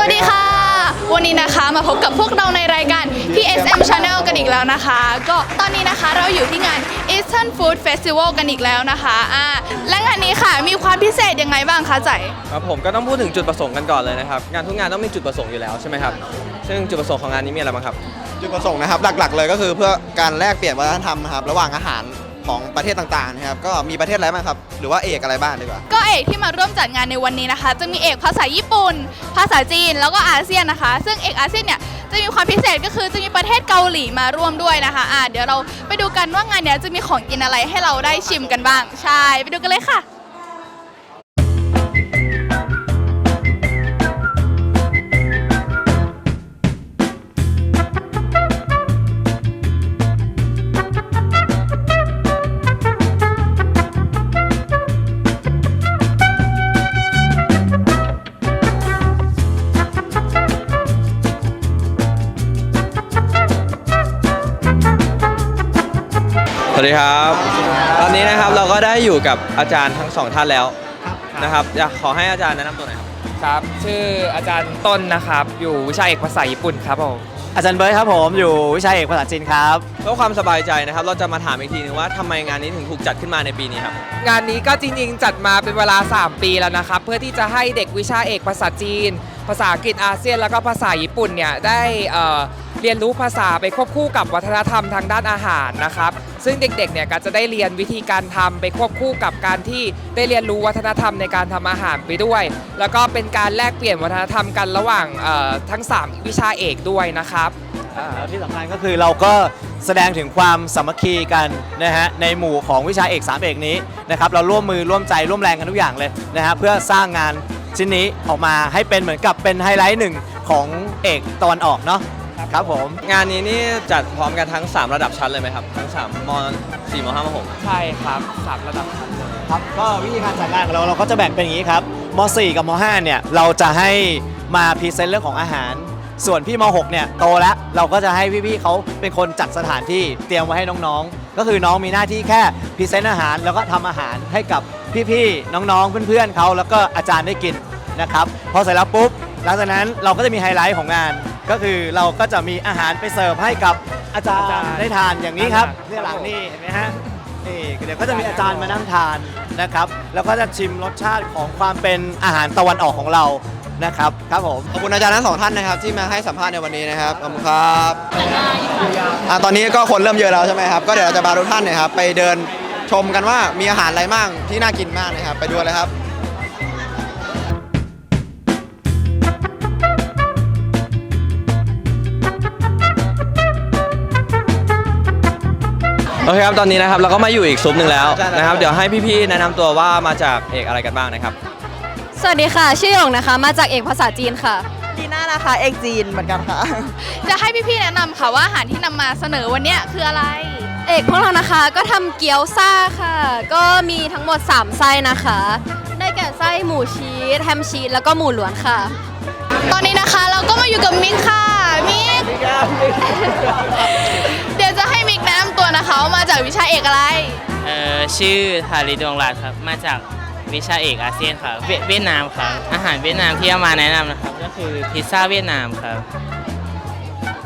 วัสดีค่ะ วันนี้นะคะมาพบกับพวกเราในรายการ PSM Channel กันอีกแล้วนะคะ ก็ตอนนี้นะคะเราอยู่ที่งาน Eastern Food Festival กันอีกแล้วนะคะอ่าและงานนี้ค่ะมีความพิเศษยังไงบ้างคะใจครับผมก็ต้องพูดถึงจุดประสงค์กันก่อนเลยนะครับ งานทุกงานต้องมีจุดประสงค์อยู่แล้วใช่ไหมครับ ซึ่งจุดประสงค์ของงานนี้มีอะไรบ้างครับ จุดประสงค์นะครับหลักๆ เลยก็คือเพื่อการแลกเปลี่ยนวัฒนธรรมนะครับระหว่างอาหาร ของประเทศต่างๆนะครับ ก็มีประเทศอะไรบ้างครับ หรือว่าเอกอะไรบ้างดีกว่า ก็เอกที่มาร่วมจัดงานในวันนี้นะคะ จะมีเอกภาษาญี่ปุ่น ภาษาจีน แล้วก็อาเซียนนะคะ ซึ่งเอกอาเซียนเนี่ยจะมีความพิเศษก็คือจะมีประเทศเกาหลีมาร่วมด้วยนะคะอ่าเดี๋ยวเราไปดูกันว่างานเนี้ยจะมีของกินอะไรให้เราได้ชิมกันบ้าง ใช่ ไปดูกันเลยค่ะ วัสดีครับ ตอนนี้นะครับเราก็ได้อยู่กับอาจารย์ทั้งสองท่านแล้วนะครับอยากขอให้อาจารย์แนะนำตัวหน่อยครับ ครับ ชื่ออาจารย์ต้นนะครับ อยู่วิชาเอกภาษาญี่ปุ่นครับผม อาจารย์เบิร์ดครับผมอยู่วิชาเอกภาษาจีนครับเพื่อความสบายใจนะครับ เราจะมาถามอีกทีนึงว่าทำไมงานนี้ถึงถูกจัดขึ้นมาในปีนี้ครับ งานนี้ก็จริงๆ จัดมาเป็นเวลา 3 ปีแล้วนะครับ เพื่อที่จะให้เด็กวิชาเอกภาษาจีน ภาษาอังกฤษอาเซียน แล้วก็ภาษาญี่ปุ่นเนี่ยได้เอ่อ เรียนรู้ภาษาไปควบคู่กับวัฒนธรรมทางด้านอาหารนะครับ ซึ่งเด็กๆเนี่ยก็จะได้เรียนวิธีการทำไปควบคู่กับการที่ได้เรียนรู้วัฒนธรรมในการทำอาหารไปด้วย แล้วก็เป็นการแลกเปลี่ยนวัฒนธรรมกันระหว่างทั้ง 3 วิชาเอกด้วยนะครับอ่าที่สำคัญก็คือเราก็แสดงถึงความสามัคคีกันนะฮะในหมู่ของวิชาเอกสามเอกนี้นะครับเราร่วมมือร่วมใจร่วมแรงกันทุกอย่างเลยนะฮะเพื่อสร้างงานชิ้นนี้ออกมาให้เป็นเหมือนกับเป็นไฮไลท์หนึ่งของเอกตะวันออกเนาะ ครับผม งานนี้นี่จัดพร้อมกันทั้ง 3 ระดับชั้นเลยไหมครับ ทั้ง3ม4ม5ม6ใช่ครับสามระดับชั้นเลย ครับก็วิธีการจัดงานของเราเราก็จะแบ่งเป็นอย่างนี้ครับม .4 กับม .5 เนี่ยเราจะให้มาพรีเซนต์เรื่องของอาหาร ส่วนพี่ม .6 เนี่ยโตแล้วเราก็จะให้พี่ๆเขาเป็นคนจัดสถานที่เตรียมไว้ให้น้องๆ ก็คือน้องมีหน้าที่แค่พรีเซนต์อาหาร แล้วก็ทำอาหารให้กับพี่ๆน้องๆเพื่อนๆเขาแล้วก็อาจารย์ได้กินนะครับพอเสร็จแล้วปุ๊บหลังจากนั้นเราก็จะมีไฮไลท์ของงาน ก็คือเราก็จะมีอาหารไปเสิร์ฟให้กับอาจารย์อาจารย์ได้ทานอย่างนี้ครับครับเนี่ยหลังนี่เห็นไหมฮะนี่เดี๋ยวก็จะมีอาจารย์มานั่งทานนะครับ แล้วก็จะชิมรสชาติของความเป็นอาหารตะวันออกของเรานะครับครับผม ขอบคุณอาจารย์ทั้งสองท่านนะครับที่มาให้สัมภาษณ์ในวันนี้นะครับขอบคุณครับอ่าตอนนี้ก็คนเริ่มเยอะแล้วใช่ไหมครับก็เดี๋ยวเราจะพาทุกท่านเนะครับไปเดินชมกันว่ามีอาหารอะไรบ้างที่น่ากินมากนะครับไปดูเลยครับ อเคครับตอนนี้นะครับเราก็มาอยู่อีกซุ้มหนึ่งแล้วใช่แล้วนะครับ เดี๋ยวให้พี่ๆแนะนำตัวว่ามาจากเอกอะไรกันบ้างนะครับ สวัสดีค่ะ ชื่อหยงนะคะ มาจากเอกภาษาจีนค่ะดีน่านะคะเอกจีนเหมือนกันค่ะ จะให้พี่ๆแนะนำค่ะว่าอาหารที่นำมาเสนอวันเนี้ยคืออะไร เอกพวกเรานะคะก็ทำเกี๊ยวซ่าค่ะ ก็มีทั้งหมด 3 ไส้นะคะ ได้แก่ไส้หมูชีสแฮมชีสแล้วก็หมูล้วนค่ะ ตอนนี้นะคะเราก็มาอยู่กับมิกค่ะมิก เดี๋ยวจะให้มิกแนะนำตัวนะคะว่ามาจากวิชาเอกอะไร เอ่อชื่อฮาริดวงรัตน์ครับ มาจากวิชาเอกอาเซียนครับเวเวียดนามครับ อาหารเวียดนามที่เอามาแนะนำนะครับ ก็คือพิซซ่าเวียดนามครับ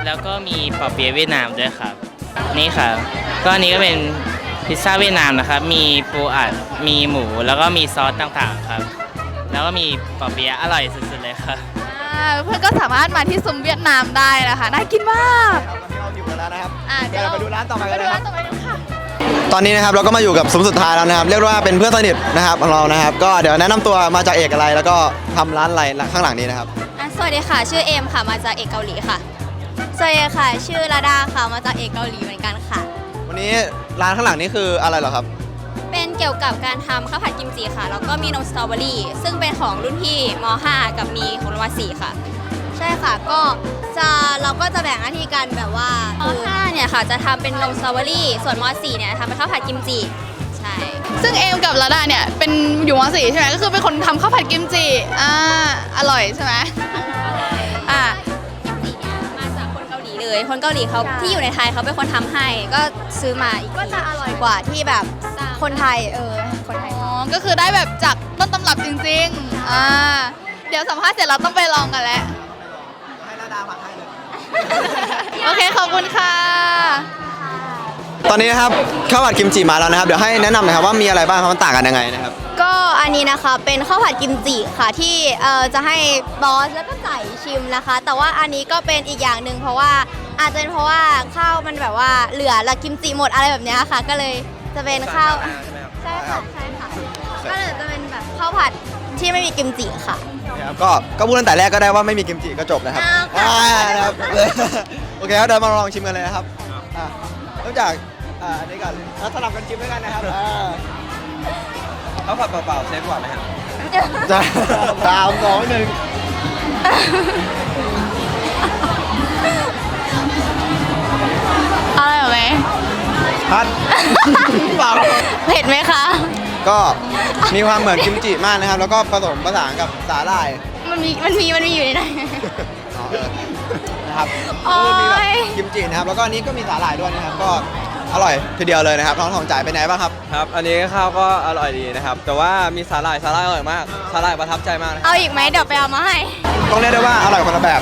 แล้วก็มีปอเปี๊ยะเวียดนามด้วยครับ นี่ครับ ก็อันนี้ก็เป็นพิซซ่าเวียดนามนะครับ มีปูอัด มีหมู แล้วก็มีซอสต่างๆครับ แล้วก็มีปอเปี๊ยะอร่อยสุดๆ เลยครับอ่าเพื่อนก็สามารถมาที่ซุ้มเวียดนามได้นะคะน่ากินมากตอนนี้เราอยู่กันแล้วนะครับอ่าเดี๋ยวเราไปดูร้านต่อไปกันไปเลดูยคร้ารับนต่อไปกันค่ะ ตอนนี้นะครับเราก็มาอยู่กับซุ้มสุดท้ายแล้วนะครับ เรียกได้ว่าเป็นเพื่อนสนิทนะครับของเรานะครับ ก็เดี๋ยวแนะนำตัวมาจากเอกอะไรแล้วก็ทำร้านอะไรข้างหลังนี้นะครับสวัสดีค่ะ ชื่อเอมค่ะ มาจากเอกเกาหลีค่ะ สวัสดีค่ะ ชื่อระดาค่ะ มาจากเอกเกาหลีเหมือนกันค่ะ วันนี้ร้านข้างหลังนี้คืออะไรเหรอครับ เป็นเกี่ยวกับการทำข้าวผัดกิมจิค่ะ แล้วก็มีนมสตรอเบอรี่ ซึ่งเป็นของรุ่นพี่ม .5 กับมีของรม4ค่ะ ใช่ค่ะ ก็จะเราก็จะแบ่งหน้าที่กันแบบว่าม .5 เนี่ยค่ะ จะทำเป็นนมสตรอเบอรี่ ส่วนม .4 เนี่ยทำเป็นข้าวผัดกิมจิ ใช่ ซึ่งเอมกับลาดาเนี่ยเป็นอยู่มสี่ใช่ไหมก็คือเป็นคนทำข้าวผัดกิมจิอ่าอร่อยใช่ไหมอ่ากิมจิเนี่ยมาจากคนเกาหลีเลย คนเกาหลีเขาใช่ ที่อยู่ในไทยเขาเป็นคนทำให้ ก็ซื้อมาอีกก็จะอร่อยกว่าที่แบบ คนไทยเออคนไทย อ๋อ ก็คือได้แบบจากต้นตำรับจริงๆ อ่า เดี๋ยวสัมภาษณ์เสร็จเราต้องไปลองกันแล้วโอเค ขอบคุณค่ะ ตอนนี้นะครับข้าวผัดกิมจิมาแล้วนะครับ เดี๋ยวให้แนะนำหน่อยครับว่ามีอะไรบ้างครับมันต่างกันยังไงนะครับ ก็อันนี้นะคะเป็นข้าวผัดกิมจิค่ะที่เอ่อจะให้บอสแล้วก็ไก่ชิมนะคะ แต่ว่าอันนี้ก็เป็นอีกอย่างหนึ่งเพราะว่าอาจจะเป็นเพราะว่าข้าวมันแบบว่าเหลือแล้วกิมจิหมดอะไรแบบเนี้ยค่ะ ก็เลย จะเป็นข้าวใช่ค่ะ ใช่ค่ะ ก็เลยจะเป็นแบบข้าวผัดที่ไม่มีกิมจิค่ะ นะครับก็ก็พูดตั้งแต่แรกก็ได้ว่าไม่มีกิมจิก็จบนะครับอ้าวค่ะ อ่านะครับ โอเคครับเดี๋ยวมาลองชิมกันเลยนะครับอะเริ่มจากอ่าอันนี้ก่อนแล้วสลับกันชิมด้วยกันนะครับอ่าเขาผัดเปล่าๆเซฟกว่าไหมครับจะสามสองหนึ่ง พัด เปล่าเผ็ดไหมคะ ก็มีความเหมือนกิมจิมากนะครับ แล้วก็ผสมผสานกับสาหร่ายมันมี มันมี มันมีอยู่ในนั้น อ๋อเออนะครับโอ๊ย ก็มีแบบกิมจินะครับ แล้วก็อันนี้ก็มีสาหร่ายด้วยนะครับ ก็อร่อยทีเดียวเลยนะครับน้องทองจ่ายเป็นไงบ้างครับ ครับ อันนี้ข้าวก็อร่อยดีนะครับ แต่ว่ามีสาหร่ายสาหร่ายอร่อยมากสาหร่ายประทับใจมากนะครับเอาอีกไหมเดี๋ยวไปเอามาให้ ต้องเรียกได้ว่าอร่อยคนละแบบ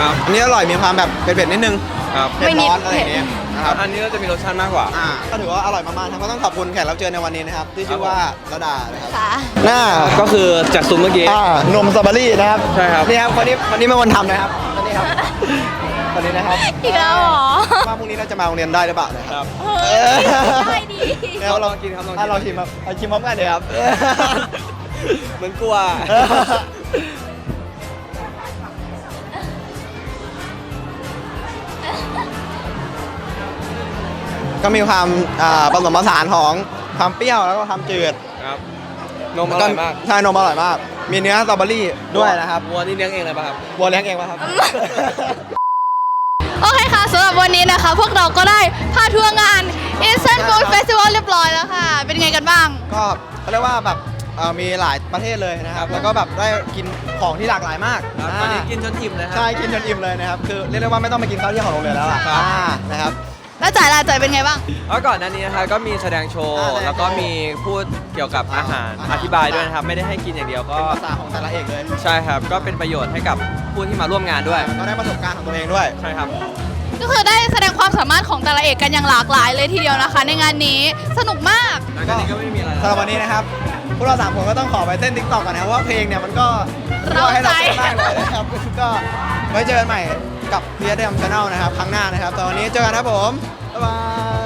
ครับ อันนี้อร่อยมีความแบบเผ็ดๆนิดนึงครับ เผ็ดร้อนอะไรอย่างเงี้ย นะครับ อันนี้ก็จะมีรสชาติมากกว่า อ่าก็ถือว่าอร่อยมากๆครับก็ต้องขอบคุณแขกรับเชิญในวันนี้นะครับ ที่ชื่อว่าระดานะครับค่ะหน้าก็คือจากซุ้มเมื่อกี้ อ่านมสตรอเบอรี่นะครับใช่ครับ นี่ครับคนนี้คนนี้เป็นคนทำนะครับคนนี้ครับคนนี้นะครับอีกแล้วเหรอว่าพรุ่งนี้เราจะมาโรงเรียนได้หรือเปล่านะคครัรับบเฮ้ยได้ดีแล้วเราลองกินครับลองกิน อะเราชิมครับเอาชิมพร้อมกันเลยครับ เหมือนกลัว ก็มีความอ่าผสมผสานของความเปรี้ยวแล้วก็ความจืดครับนมอร่อยมากใช่นมอร่อยมาก มีเนื้อสตรอเบอรี่ด้วยนะครับวัวนี่เลี้ยงเองเลยป่ะครับบัวเลี้ยงเองป่ะครับ โอเคค่ะสำหรับวันนี้นะคะ พวกเราก็ได้พาทัวร์งาน Instant Food Festival เรียบร้อยแล้วค่ะ เป็นไงกันบ้าง ก็เขาเรียกว่าแบบเอ่อมีหลายประเทศเลยนะครับ แล้วก็แบบได้กินของที่หลากหลายมากครับอ่าตอนนี้กินจนอิ่มเลยครั ใช่กินจนอิ่มเลยนะครับ คือเรียกได้ว่าไม่ต้องไปกินข้าวเที่ยงของโรงเรียนแล้วล่ะครับ อ่านะครับ แล้วจ่ายล่ะจ่ายเป็นไงบ้าง แล้วก่อนหน้านี้นะครับก็มีแสดงโชว์ อ่าแสดงโชว์แล้วก็มีพูดเกี่ยวกับอาหารอาหารอธิบายด้วยนะครับ ไม่ได้ให้กินอย่างเดียวก็ภาษาของแต่ละเอกเลยใช่ครับ ก็เป็นประโยชน์ให้กับผู้ที่มาร่วมงานด้วย ก็ได้ประสบการณ์ของตัวเองด้วย ใช่ครับ ก็คือได้แสดงความสามารถของแต่ละเอกกันอย่างหลากหลายเลยทีเดียวนะคะ ในงานนี้สนุกมาก แล้วก็นี้ก็ไม่มีอะไรสำหรับวันนี้นะครับ พวกเราสามคนก็ต้องขอไปเต้นทิกตอกกันนะครับเพราะว่าเพลงเนี่ยมันก็เร้าให้เราเต้นได้เลยนะครับก็ไว้เจอกันใหม่กับพียดเดมชาแนลนะครับครั้งหน้านะครับตอนนี้เจอกันนะครับผมบ๊ายบาย